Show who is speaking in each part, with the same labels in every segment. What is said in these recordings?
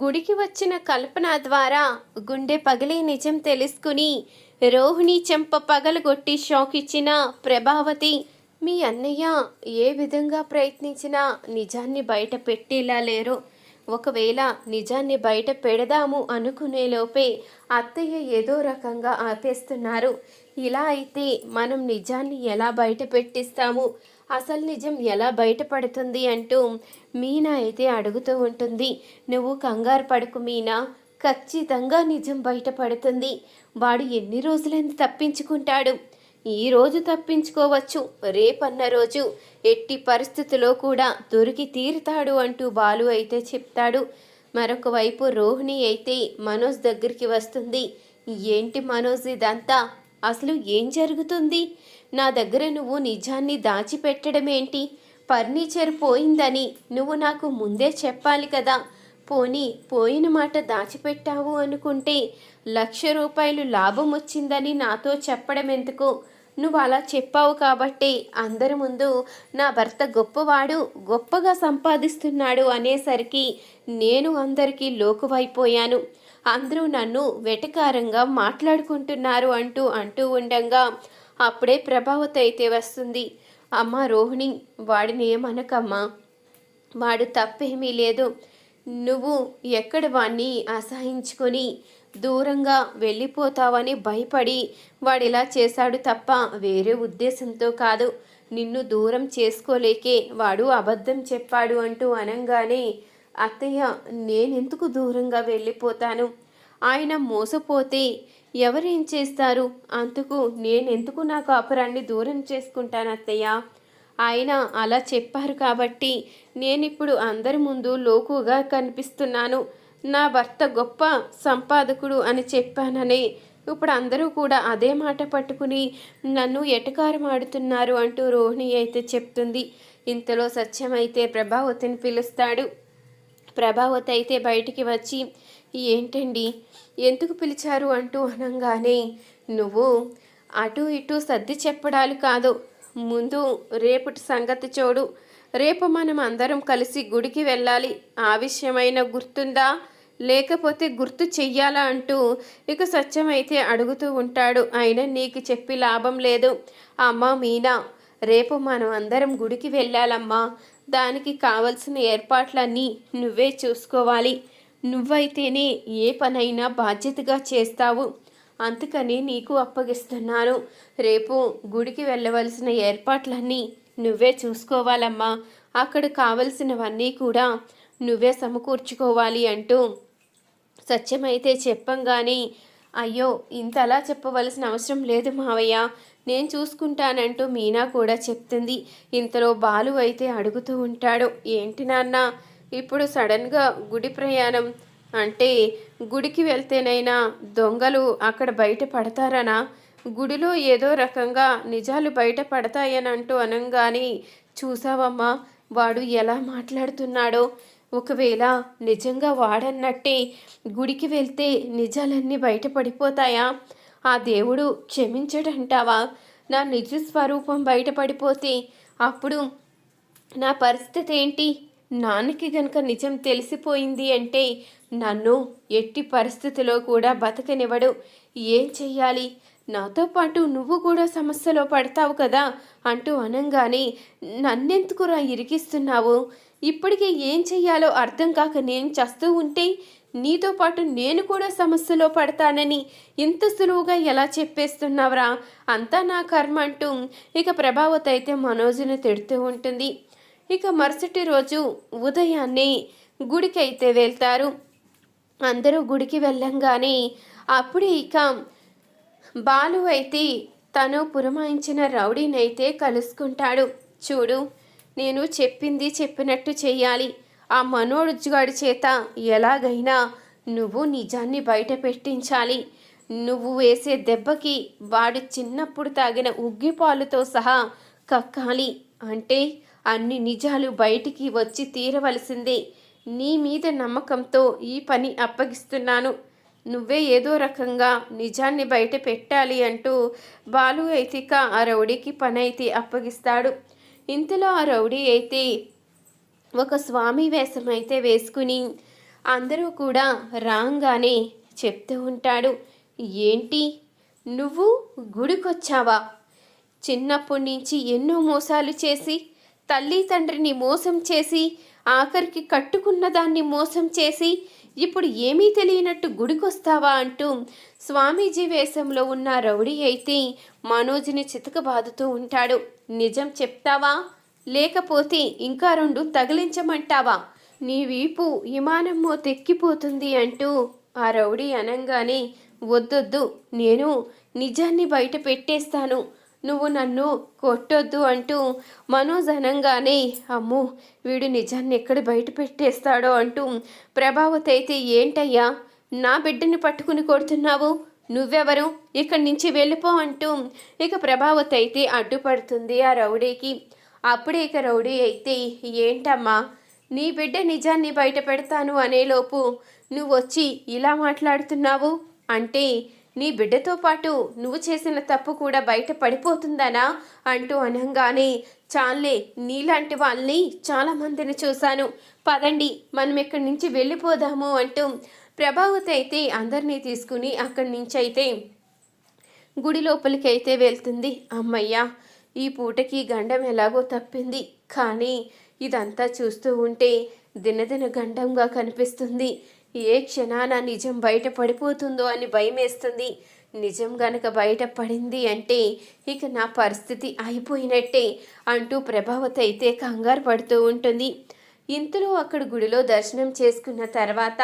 Speaker 1: గుడికి వచ్చిన కల్పన ద్వారా గుండె పగిలే నిజం తెలుసుకుని రోహిణి చెంప పగలగొట్టి షాక్ ఇచ్చిన ప్రభావతి మీ అన్నయ్య ఏ విధంగా ప్రయత్నించినా నిజాన్ని బయట పెట్టేలా లేరు. ఒకవేళ నిజాన్ని బయట పెడదాము అనుకునే లోపే అత్తయ్య ఏదో రకంగా ఆపేస్తున్నారు. ఇలా అయితే మనం నిజాన్ని ఎలా బయట పెట్టిస్తాము? అసలు నిజం ఎలా బయటపడుతుంది అంటూ మీనా అయితే అడుగుతూ ఉంటుంది. నువ్వు కంగారు పడుకు మీనా. ఖచ్చితంగా నిజం బయటపడుతుంది. వాడు ఎన్ని రోజులైంది తప్పించుకుంటాడు? ఈ రోజు తప్పించుకోవచ్చు రేపన్న రోజు. ఎట్టి పరిస్థితిలో కూడా దొరికి తీరుతాడు అంటూ బాలు అయితే చెప్తాడు. మరొక వైపు రోహిణి అయితే మనోజ్ దగ్గరికి వస్తుంది. ఏంటి మనోజ్ ఇదంతా? అసలు ఏం జరుగుతుంది? నా దగ్గర నువ్వు నిజాన్ని దాచిపెట్టడం ఏంటి ఫర్నిచర్ పోయిందని నువ్వు నాకు ముందే చెప్పాలి కదా. పోనీ పోయిన మాట దాచిపెట్టావు అనుకుంటే లక్ష రూపాయలు లాభం వచ్చిందని నాతో చెప్పడం ఎందుకు నువ్వు అలా చెప్పావు కాబట్టి అందరి ముందు నా భర్త గొప్పవాడు గొప్పగా సంపాదిస్తున్నాడు అనేసరికి నేను అందరికీ లోకువైపోయాను. అందరూ నన్ను వెటకారంగా మాట్లాడుకుంటున్నారు అంటూ అంటూ ఉండంగా అప్పుడే ప్రభావత అయితే వస్తుంది. అమ్మ రోహిణి వాడిని ఏమనకమ్మా? వాడు తప్పేమీ లేదు. నువ్వు ఎక్కడ వాణ్ణి అసహించుకొని దూరంగా వెళ్ళిపోతావని భయపడి వాడిలా చేశాడు తప్ప వేరే ఉద్దేశంతో కాదు. నిన్ను దూరం చేసుకోలేకే వాడు అబద్ధం చెప్పాడు అంటూ అనంగానే అత్తయ్య నేనెందుకు దూరంగా వెళ్ళిపోతాను? ఆయన మోసపోతే ఎవరేం చేస్తారు? అందుకు నేనెందుకు నా కాపురాన్ని దూరం చేసుకుంటాను అత్తయ్య? ఆయన అలా చెప్పారు కాబట్టి నేనిప్పుడు అందరి ముందు లోకుగా కనిపిస్తున్నాను. నా భర్త గొప్ప సంపాదకుడు అని చెప్పానని. ఇప్పుడు అందరూ కూడా అదే మాట పట్టుకుని నన్ను ఎటకారమాడుతున్నారు అంటూ రోహిణి అయితే చెప్తుంది. ఇంతలో సత్యమైతే ప్రభావతిని పిలుస్తాడు. ప్రభావతి అయితే బయటికి వచ్చి ఏంటండి? ఎందుకు పిలిచారు? అంటూ అనగానే నువ్వు అటు ఇటు సర్ది చెప్పడాలు కాదు. ముందు రేపటి సంగతి చూడు. రేపు మనం అందరం కలిసి గుడికి వెళ్ళాలి. ఆ విషయమైన గుర్తుందా? లేకపోతే గుర్తు చెయ్యాలా? అంటూ ఇక సత్యమైతే అడుగుతూ ఉంటాడు. అయినా నీకు చెప్పి లాభం లేదు. అమ్మ మీనా రేపు మనం అందరం గుడికి వెళ్ళాలమ్మా. దానికి కావలసిన ఏర్పాట్లన్నీ నువ్వే చూసుకోవాలి. నువ్వైతేనే ఏ పనైనా బాధ్యతగా చేస్తావు. అందుకని నీకు అప్పగిస్తున్నాను. రేపు గుడికి వెళ్ళవలసిన ఏర్పాట్లన్నీ నువ్వే చూసుకోవాలమ్మా. అక్కడ కావలసినవన్నీ కూడా నువ్వే సమకూర్చుకోవాలి అంటూ సత్యమైతే చెప్పంగానే అయ్యో ఇంతలా చెప్పవలసిన అవసరం లేదు మావయ్య. నేను చూసుకుంటానంటూ మీనా కూడా చెప్తుంది. ఇంతలో బాలు అయితే అడుగుతూ ఉంటాడు. ఏంటి నాన్న ఇప్పుడు సడన్గా గుడి ప్రయాణం అంటే గుడికి వెళ్తేనైనా దొంగలు అక్కడ బయట పడతారనా? గుడిలో ఏదో రకంగా నిజాలు బయట పడతాయని అంటూ అనంగానే చూసావమ్మా వాడు ఎలా మాట్లాడుతున్నాడో? ఒకవేళ నిజంగా వాడన్నట్టే గుడికి వెళ్తే నిజాలన్నీ బయటపడిపోతాయా ఆ దేవుడు క్షమించడంటావా? నా నిజ స్వరూపం బయటపడిపోతే అప్పుడు నా పరిస్థితి ఏంటి? నాన్నకి గనక నిజం తెలిసిపోయింది అంటే నన్ను ఎట్టి పరిస్థితిలో కూడా బతకనివ్వడు. ఏం చెయ్యాలి? నాతో పాటు నువ్వు కూడా సమస్యలో పడతావు కదా అంటూ అనంగానే నన్నెందుకురా ఇరికిస్తున్నావు? ఇప్పటికే ఏం చెయ్యాలో అర్థం కాక నేను చస్తూ ఉంటే నీతో పాటు నేను కూడా సమస్యలో పడతానని ఇంత సులువుగా ఎలా చెప్పేస్తున్నావురా? అంతా నా కర్మ అంటూ ఇక ప్రభావతి అయితే మనోజ్ని తిడుతూ ఉంటుంది. ఇక మరుసటి రోజు ఉదయాన్నే గుడికి అయితే వెళ్తారు. అందరూ గుడికి వెళ్ళంగానే అప్పుడే ఇక బాలు అయితే తను పురమాయించిన రౌడీనైతే కలుసుకుంటాడు. చూడు నేను చెప్పింది చెప్పినట్టు చేయాలి ఆ మనోడుగాడి చేత ఎలాగైనా నువ్వు నిజాన్ని బయట పెట్టించాలి. నువ్వు వేసే దెబ్బకి వాడు చిన్నప్పుడు తాగిన ఉగ్గిపాలుతో సహా కక్కాలి. అంటే అన్ని నిజాలు బయటికి వచ్చి తీరవలసిందే. నీ మీద నమ్మకంతో ఈ పని అప్పగిస్తున్నాను. నువ్వే ఏదో రకంగా నిజాన్ని బయట పెట్టాలి అంటూ బాలు అయితే ఆ రౌడీకి పని అయితే అప్పగిస్తాడు. ఇంతలో ఆ రౌడీ అయితే ఒక స్వామి వేషం అయితే వేసుకుని అందరూ కూడా రాగానే చెప్తూ ఉంటాడు. ఏంటి? నువ్వు గుడికొచ్చావా? చిన్నప్పటి నుంచి ఎన్నో మోసాలు చేసి తల్లి తండ్రిని మోసం చేసి ఆఖరికి కట్టుకున్న దాన్ని మోసం చేసి ఇప్పుడు ఏమీ తెలియనట్టు గుడికొస్తావా అంటూ స్వామీజీ వేషంలో ఉన్న రౌడీ అయితే మనోజ్ని చితకబాదుతూ ఉంటాడు. నిజం చెప్తావా? లేకపోతే ఇంకా రెండు తగిలించమంటావా? నీ వీపు విమానమ్మో తెక్కిపోతుంది అంటూ ఆ రౌడీ అనంగానే వద్దొద్దు నేను నిజాన్ని బయట పెట్టేస్తాను. నువ్వు నన్ను కొట్టొద్దు అంటూ మనోజ్ అనంగానే అమ్మో వీడు నిజాన్ని ఎక్కడ బయట పెట్టేస్తాడో అంటూ ప్రభావతి అయితే ఏంటయ్యా నా బిడ్డని పట్టుకుని కొడుతున్నావు? నువ్వెవరు? ఇక్కడి నుంచి వెళ్ళిపో అంటూ ఇక ప్రభావతి అయితే అడ్డుపడుతుంది ఆ రౌడీకి. అప్పుడే ఇక రౌడీ అయితే ఏంటమ్మా నీ బిడ్డ నిజాన్ని బయట పెడతాను అనేలోపు నువ్వు వచ్చి ఇలా మాట్లాడుతున్నావు? అంటే నీ బిడ్డతో పాటు నువ్వు చేసిన తప్పు కూడా బయట పడిపోతుందనా? అంటూ అనంగానే చాలే నీలాంటి వాళ్ళని చాలా మందిని చూశాను. పదండి మనం ఇక్కడి నుంచి వెళ్ళిపోదాము అంటూ ప్రభావతి అయితే అందరినీ తీసుకుని అక్కడి నుంచి అయితే గుడి లోపలికి అయితే వెళ్తుంది. అమ్మయ్యా ఈ పూటకి గండం ఎలాగో తప్పింది. కానీ ఇదంతా చూస్తూ ఉంటే దినదిన గండంగా కనిపిస్తుంది. ఏ క్షణాన నిజం బయట పడిపోతుందో అని భయమేస్తుంది. నిజం గనక బయట పడింది అంటే ఇక నా పరిస్థితి అయిపోయినట్టే అంటూ ప్రభావతి అయితే కంగారు పడుతూ ఉంటుంది. ఇంతలో అక్కడ గుడిలో దర్శనం చేసుకున్న తర్వాత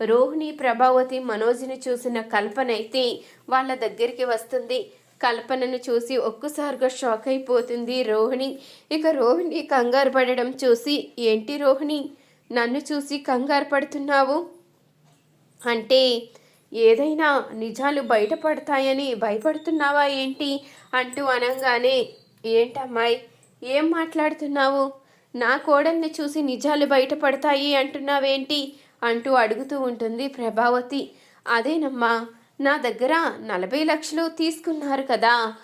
Speaker 1: రోహిణి ప్రభావతి మనోజ్ని చూసిన కల్పన అయితే వాళ్ళ దగ్గరికి వస్తుంది. కల్పనను చూసి ఒక్కసారిగా షాక్ అయిపోతుంది రోహిణి. ఇక రోహిణి కంగారు పడడం చూసి ఏంటి రోహిణి? నన్ను చూసి కంగారు పడుతున్నావు? అంటే ఏదైనా నిజాలు బయటపడతాయని భయపడుతున్నావా ఏంటి? అంటూ అనగానే ఏంటమ్మాయి? ఏం మాట్లాడుతున్నావు? నా కోడల్ని చూసి నిజాలు బయటపడతాయి అంటున్నావేంటి? అంటూ అడుగుతూ ఉంటుంది ప్రభావతి. అదేనమ్మా నా దగ్గర నలభై లక్షలు తీసుకున్నారు కదా.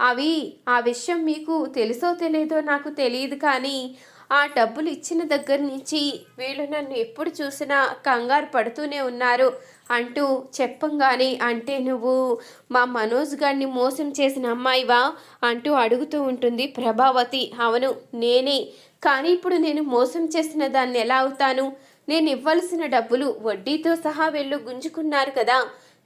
Speaker 1: అవి ఆ విషయం మీకు తెలుసో తెలియదో నాకు తెలియదు కానీ ఆ డబ్బులు ఇచ్చిన దగ్గర నుంచి వీళ్ళు నన్ను ఎప్పుడు చూసినా కంగారు పడుతూనే ఉన్నారు అంటూ చెప్పంగానే అంటే నువ్వు మా మనోజ్ గారిని మోసం చేసిన అమ్మాయివా? అంటూ అడుగుతూ ఉంటుంది ప్రభావతి. అవును నేనే. కానీ ఇప్పుడు నేను మోసం చేసిన దాన్ని ఎలా అవుతాను? నేను ఇవ్వాల్సిన డబ్బులు వడ్డీతో సహా వెళ్ళు గుంజుకున్నారు కదా.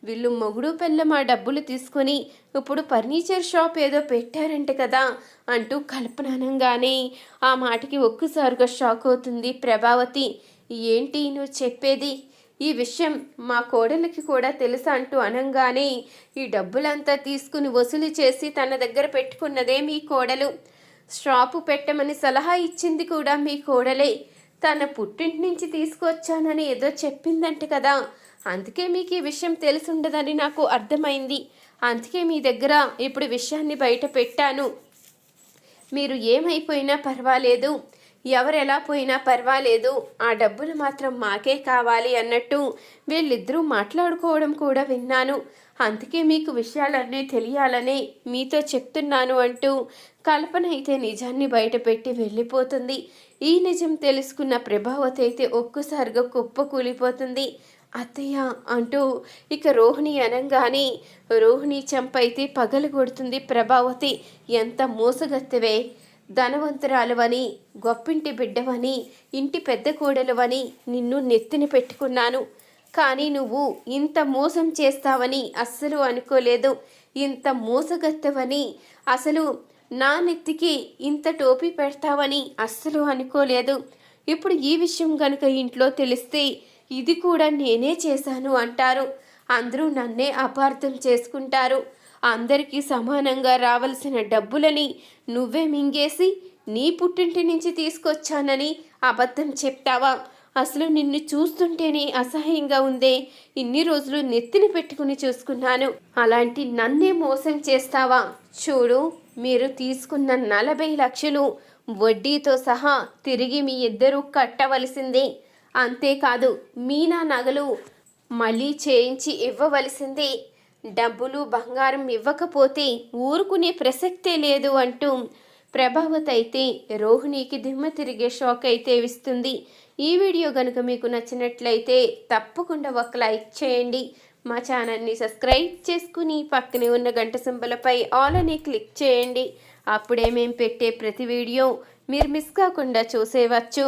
Speaker 1: వీళ్ళు మొగుడు పెళ్ళం ఆ డబ్బులు తీసుకొని ఇప్పుడు ఫర్నిచర్ షాప్ ఏదో పెట్టారంట కదా అంటూ కల్పనానంగానే ఆ మాటకి ఒక్కసారిగా షాక్ అవుతుంది ప్రభావతి. ఏంటి నువ్వు చెప్పేది? ఈ విషయం మా కోడలికి కూడా తెలుసా అంటూ అనంగానే ఈ డబ్బులంతా తీసుకుని వసూలు చేసి తన దగ్గర పెట్టుకున్నదే మీ కోడలు. షాపు పెట్టమని సలహా ఇచ్చింది కూడా మీ కోడలే. తన పుట్టింటి నుంచి తీసుకొచ్చానని ఏదో చెప్పిందంట కదా. అందుకే మీకు ఈ విషయం తెలిసుండదని నాకు అర్థమైంది. అందుకే మీ దగ్గర ఇప్పుడు విషయాన్ని బయట పెట్టాను. మీరు ఏమైపోయినా పర్వాలేదు. ఎవరు ఎలా పోయినా పర్వాలేదు. ఆ డబ్బులు మాత్రం మాకే కావాలి అన్నట్టు వీళ్ళిద్దరూ మాట్లాడుకోవడం కూడా విన్నాను. అందుకే మీకు విషయాలన్నీ తెలియాలని మీతో చెప్తున్నాను అంటూ కల్పన అయితే నిజాన్ని బయటపెట్టి వెళ్ళిపోతుంది. ఈ నిజం తెలుసుకున్న ప్రభావతి అయితే ఒక్కసారిగా కుప్ప కూలిపోతుంది అత్తయ్య అంటూ ఇక రోహిణి అనంగానే రోహిణి చంపైతే పగలు కొడుతుంది ప్రభావతి. ఎంత మోసగత్తెవే. ధనవంతురాలువని గొప్పింటి బిడ్డవని ఇంటి పెద్ద కోడలువని నిన్ను నెత్తిని పెట్టుకున్నాను. కానీ నువ్వు ఇంత మోసం చేస్తావని అస్సలు అనుకోలేదు. ఇంత మోసగత్తవని అసలు నా నెత్తికి ఇంత టోపీ పెడతావని అస్సలు అనుకోలేదు. ఇప్పుడు ఈ విషయం కనుక ఇంట్లో తెలిస్తే ఇది కూడా నేనే చేశాను అంటారు. అందరూ నన్నే అపార్థం చేసుకుంటారు. అందరికీ సమానంగా రావలసిన డబ్బులని నువ్వే మింగేసి నీ పుట్టింటి నుంచి తీసుకొచ్చానని అబద్ధం చెప్తావా? అసలు నిన్ను చూస్తుంటేనే అసహ్యంగా ఉందే. ఇన్ని రోజులు నెత్తిని పెట్టుకుని చూసుకున్నాను. అలాంటి నన్నే మోసం చేస్తావా? చూడు మీరు తీసుకున్న నలభై లక్షలు వడ్డీతో సహా తిరిగి మీ ఇద్దరూ కట్టవలసిందే. అంతేకాదు మీనా నగలు మళ్ళీ చేయించి ఇవ్వవలసిందే. డబ్బులు బంగారం ఇవ్వకపోతే ఊరుకునే ప్రసక్తే లేదు అంటూ ప్రభావత్ అయితే రోహిణికి దిమ్మ తిరిగే షాక్ అయితే ఇస్తుంది. ఈ వీడియో కనుక మీకు నచ్చినట్లయితే తప్పకుండా ఒక లైక్ చేయండి. మా ఛానల్ని సబ్స్క్రైబ్ చేసుకుని పక్కనే ఉన్న గంట సింబలపై ఆల్ అని క్లిక్ చేయండి. అప్పుడే మేము పెట్టే ప్రతి వీడియో మీరు మిస్ కాకుండా చూసేవచ్చు.